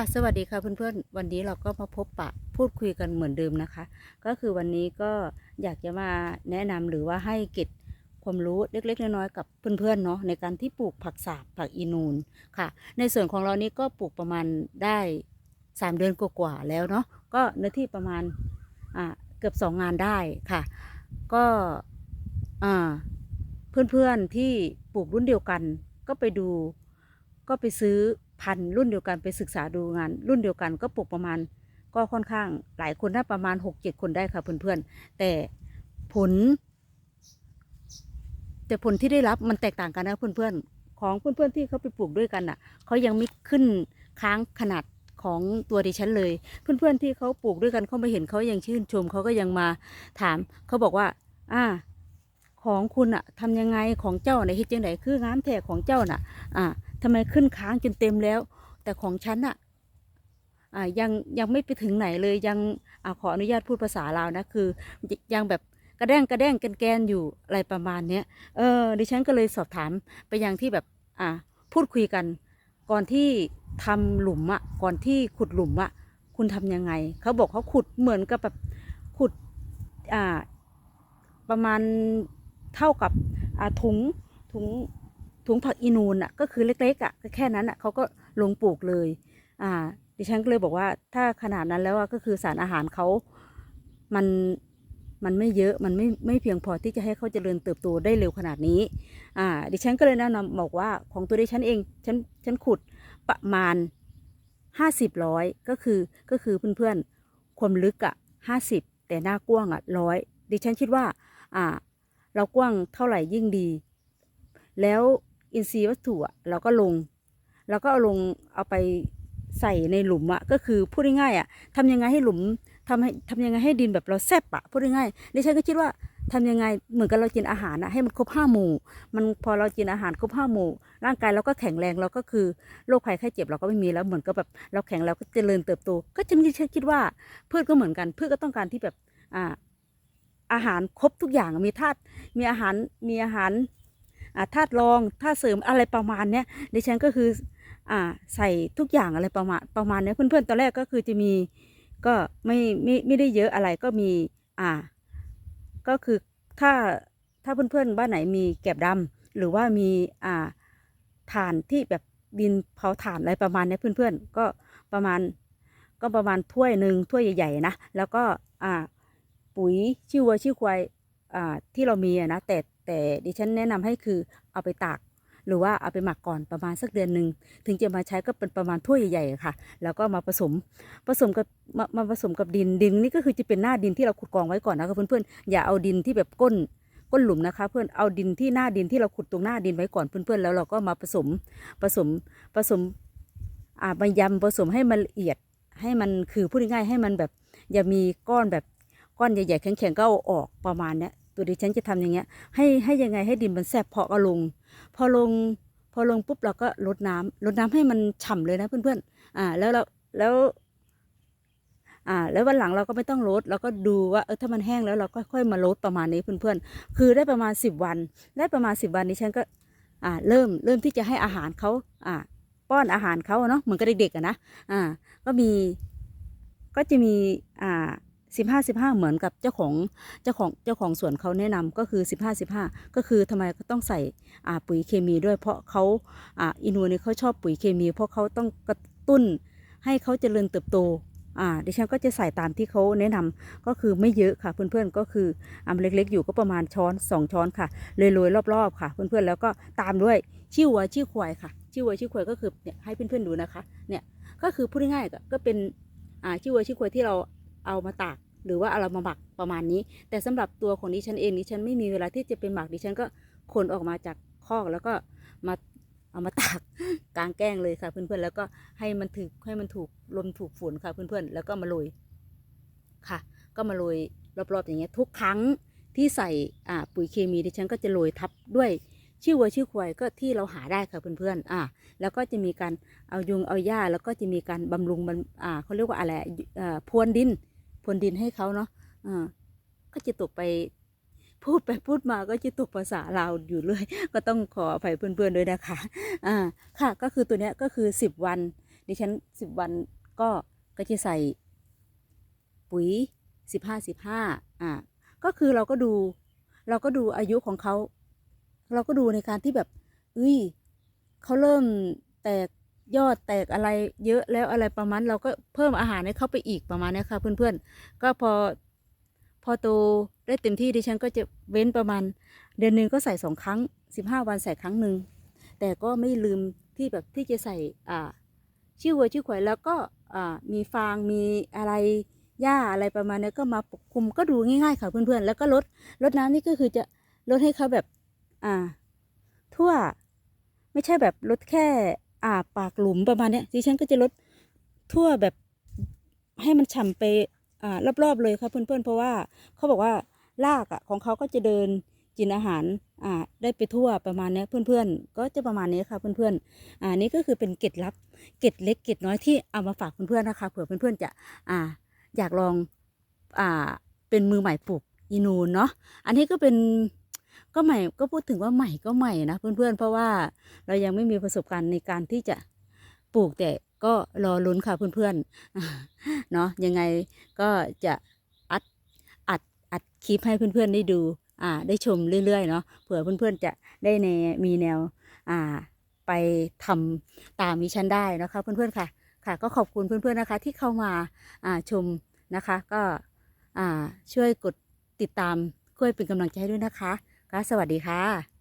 ค่ะสวัสดีค่ะเพื่อนๆ วันนี้เราก็มาพบปะพูดคุยกันเหมือนเดิมนะคะ ก็คือวันนี้ก็อยากจะมาแนะนำหรือว่าให้เก็บความรู้เล็กๆน้อยๆกับเพื่อนๆเนาะในการที่ปลูกผักสาบผักอีนูนค่ะ ในส่วนของเรานี่ก็ปลูกประมาณได้สามเดือนกว่าๆแล้วเนาะก็เนื้อที่ประมาณอ่าเกือบสองงานได้ค่ะ ก็อ่าเพื่อนๆที่ปลูกรุ่นเดียวกัน ก็ไปดูก็ไปซื้อ พันรุ่นเดียวกันไปศึกษาดูงาน รุ่นเดียวกันก็ปลูกประมาณ ก็ค่อนข้างหลายคนได้ประมาณหกเจ็ดคนได้ค่ะเพื่อนๆ แต่ผล แต่ผลที่ได้รับมันแตกต่างกันนะเพื่อนๆ ของเพื่อนๆที่เขาไปปลูกด้วยกันอะเขายังไม่ขึ้นค้างขนาดของตัวดิฉันเลย เพื่อนๆที่เขาปลูกด้วยกันเขามาเห็นเขายังชื่นชมเขาก็ยังมาถามเขาบอกว่า อ่า ของคุณอะทำยังไงของเจ้าในฮิตจังไหนคืองามแท้ของเจ้าน่ะ อ่า ทำไมขึ้นค้างจนเต็มแล้ว แต่ของฉันอะอ่ายังยังไม่ไปถึงไหนเลยยังอขออนุญาตพูดภาษาลาวนะคือ ยังแบบกระแด้งกระแด้งแกนแกนอยู่อะไรประมาณเนี้ยเออดิฉันก็เลยสอบถามไปยังที่แบบอ่าพูดคุยกัน ก่อนที่ทำหลุมอะก่อนที่ขุดหลุมอะคุณทำยังไง เขาบอกเขาขุดเหมือนกับแบบขุดอ่าประมาณเท่ากับอ่าถุงถุง ถุงผักอีนูนอะก็คือเล็กๆอะก็แค่นั้นอะเขาก็ลงปลูกเลย อ่า ดิฉันก็เลยบอกว่าถ้าขนาดนั้นแล้วก็คือสารอาหารเขามันมันไม่เยอะมันไม่ไม่เพียงพอที่จะให้เขาเจริญเติบโตได้เร็วขนาดนี้ อ่า ดิฉันก็เลยแนะนำบอกว่าของตัวดิฉันเองฉันฉันขุดประมาณห้าสิบร้อยก็คือก็คือเพื่อนๆความลึกอะห้าสิบแต่หน้ากว้างอะร้อยดิฉันคิดว่า อ่า เรากว้างเท่าไหร่ยิ่งดี แล้ว อินทรีย์วัตถุอะเราก็ลงเราก็เอาลงเอาไปใส่ในหลุมอะก็คือพูดง่ายๆอะทำยังไงให้หลุมทำให้ทำยังไงให้ดินแบบเราแซบอะพูดง่ายๆดิฉันก็คิดว่าทำยังไงเหมือนกับเรากินอาหารอะให้มันครบห้าหมู่ มันพอเรากินอาหารครบห้าหมู่ ร่างกายเราก็แข็งแรงเราก็คือโรคภัยไข้เจ็บเราก็ไม่มีแล้วเหมือนกับแบบเราแข็งเราก็เจริญเติบโต ก็จะไม่ใช่คิดว่าพืชก็เหมือนกันพืชก็ต้องการที่แบบอ่าอาหารครบทุกอย่างมีธาตุมีอาหารมีอาหาร ธาตุรองธาตุเสริมอะไรประมาณเนี้ยดิฉันก็คืออ่าใส่ทุกอย่างอะไรประมาณประมาณเนี้ยเพื่อนๆตอนแรกก็คือจะมีก็ไม่ไม่ไม่ได้เยอะอะไรก็มีอ่า ก็คือถ้าถ้าเพื่อนๆบ้านไหนมีแกบดำหรือว่ามีอ่าถ่านที่แบบดินเผาถ่านอะไรประมาณเนี้ยเพื่อนๆ ก็ประมาณก็ประมาณถ้วยหนึ่งถ้วยใหญ่ๆนะแล้วก็อ่าปุ๋ยชื่อวัวชื่อควายอ่าที่เรามีอะนะแต่ แต่ดิฉันแนะนำให้คือเอาไปตาก หรือว่าเอาไปหมักก่อนประมาณสักเดือนหนึ่งถึงจะมาใช้ก็เป็นประมาณถ้วยใหญ่ๆค่ะ แล้วก็มาผสมผสมกับมามาผสมกับดินดินนี่ก็คือจะเป็นหน้าดินที่เราขุดกองไว้ก่อนนะคะเพื่อนๆอย่าเอาดินที่แบบก้นก้นหลุมนะคะ เพื่อนเอาดินที่หน้าดินที่เราขุดตรงหน้าดินไว้ก่อนเพื่อนๆแล้วเราก็มาผสมผสมผสมอ่ามายำผสมให้มันละเอียดให้มันคือพูดง่ายๆให้มันแบบอย่ามีก้อนแบบก้อนใหญ่ๆแข็งๆก็เอาออกประมาณเนี้ย ตัวดิฉันจะทำอย่างเงี้ย ให้ให้ยังไงให้ดินมันแซบพอก็ลง พอลง พอลงปุ๊บเราก็ลดน้ำลดน้ำให้มันฉ่ำเลยนะเพื่อนๆอ่า แล้วเราแล้ว อ่า แล้ววันหลังเราก็ไม่ต้องลดเราก็ดูว่าเออถ้ามันแห้งแล้วเราก็ค่อยมาลดประมาณนี้เพื่อนๆ คือได้ประมาณสิบวัน ได้ประมาณสิบวันนี้ฉันก็ อ่า เริ่มเริ่มที่จะให้อาหารเขาอ่า ป้อนอาหารเขาเนาะเหมือนกับเด็กๆอะนะอ่า ก็มีก็จะมีอ่า สิบห้าสิบห้าเหมือนกับเจ้าของเจ้าของเจ้าของสวนเขาแนะนำก็คือสิบห้าสิบห้าก็คือทำไมต้องใส่อ่าปุ๋ยเคมีด้วย เพราะเขาอ่าอินูเนี่ยเขาชอบปุ๋ยเคมี เพราะเขาต้องกระตุ้นให้เขาเจริญเติบโตอ่าดิฉันก็จะใส่ตามที่เขาแนะนำก็คือไม่เยอะค่ะเพื่อนๆก็คืออ่าเล็กๆ อยู่ก็ประมาณช้อนสองช้อนค่ะเลยโรยๆรอบๆค่ะ เพื่อนๆแล้วก็ตามด้วยชิววัวชิวควายค่ะ ชิววัวชิวควายก็คือเนี่ยให้เพื่อนๆดูนะคะเนี่ยก็คือพูดง่ายๆก็เป็นอ่าชิววัวชิวควายที่เรา เอามาตากหรือว่าเอาเรามาหมักประมาณนี้ แต่สำหรับตัวของดิฉันเองดิฉันไม่มีเวลาที่จะไปหมักดิฉันก็ขนออกมาจากคอกแล้วก็มาเอามาตากกลางแกล้งเลยค่ะเพื่อนๆแล้วก็ให้มันถูกให้มันถูกลมถูกฝนค่ะเพื่อนๆแล้วก็มาโรยค่ะ ก็มาโรยรอบๆอย่างเงี้ยทุกครั้งที่ใส่อ่าปุ๋ยเคมีดิฉันก็จะโรยทับด้วยชื่อวัวชื่อควายก็ที่เราหาได้ค่ะเพื่อนๆอ่าแล้วก็จะมีการเอายุงเอาหญ้าแล้วก็จะมีการบำรุงมันอ่าเขาเรียกว่าอะไรอ่าพรวนดิน พรวนดินให้เขาเนาะอ่าก็จะตกไปพูดไปพูดมาก็จะตกภาษาลาวอยู่เลยก็ต้องขออภัยเพื่อนๆด้วยนะคะ อ่า ค่ะ ก็คือตัวเนี้ยก็คือสิบวัน ดิฉันสิบวันก็ก็จะใส่ปุ๋ยสิบห้าสิบห้าอ่า ก็คือเราก็ดู เราก็ดูอายุของเขา เราก็ดูในการที่แบบเอ้ยเขาเริ่มแตก ยอดแตกอะไรเยอะแล้วอะไรประมาณเราก็เพิ่มอาหารให้เข้าไปอีกประมาณนี้ค่ะ เพื่อนๆ ก็พอพอโตได้เต็มที่ดิฉันก็จะเว้นประมาณ เดือนหนึ่งก็ใส่สองครั้งสิบห้าวันใส่ครั้งหนึ่งแต่ก็ไม่ลืมที่แบบที่จะใส่อ่าชื่อวัวชื่อควายแล้วก็อ่ามีฟางมีอะไรหญ้าอะไรประมาณนี้ก็มาปกคลุมก็ดูง่ายๆค่ะเพื่อนๆ แล้วก็ลดลดน้ำนี่ก็คือจะลดให้เขาแบบอ่าทั่วไม่ใช่แบบลดแค่ อ่าปากหลุมประมาณนี้ดิฉันก็จะลดทั่วแบบให้มันฉ่ำไปอ่ารอบๆเลยค่ะเพื่อนๆ เพราะว่าเขาบอกว่ารากอะของเขาก็จะเดินกินอาหารอ่าได้ไปทั่วประมาณนี้เพื่อนๆ ก็จะประมาณนี้ค่ะเพื่อนๆอ่านี่ก็คือเป็นเกร็ดลับเกร็ดเล็กเกร็ดน้อยที่เอามาฝากเพื่อนๆนะคะเผื่อเพื่อนๆจะอ่าอยากลองอ่าเป็นมือใหม่ปลูกอีนูนเนาะอันนี้ก็เป็น ก็ใหม่ก็พูดถึงว่าใหม่ก็ใหม่นะเพื่อนๆ เพราะว่าเรายังไม่มีประสบการณ์ในการที่จะปลูกแต่ก็รอลุ้นค่ะเพื่อนๆเนาะยังไงก็จะอัดอัดอัดคลิปให้เพื่อนๆได้ดูอ่าได้ชมเรื่อยๆเนาะเผื่อเพื่อนๆจะได้ในมีแนวอ่าไปทำตามมิชันได้นะคะเพื่อนๆค่ะค่ะ ก็ขอบคุณเพื่อนๆนะคะ ที่เข้ามาอ่าชมนะคะ ก็อ่าช่วยกดติดตามช่วยเป็นกำลังใจให้ด้วยนะคะ ก็สวัสดีค่ะ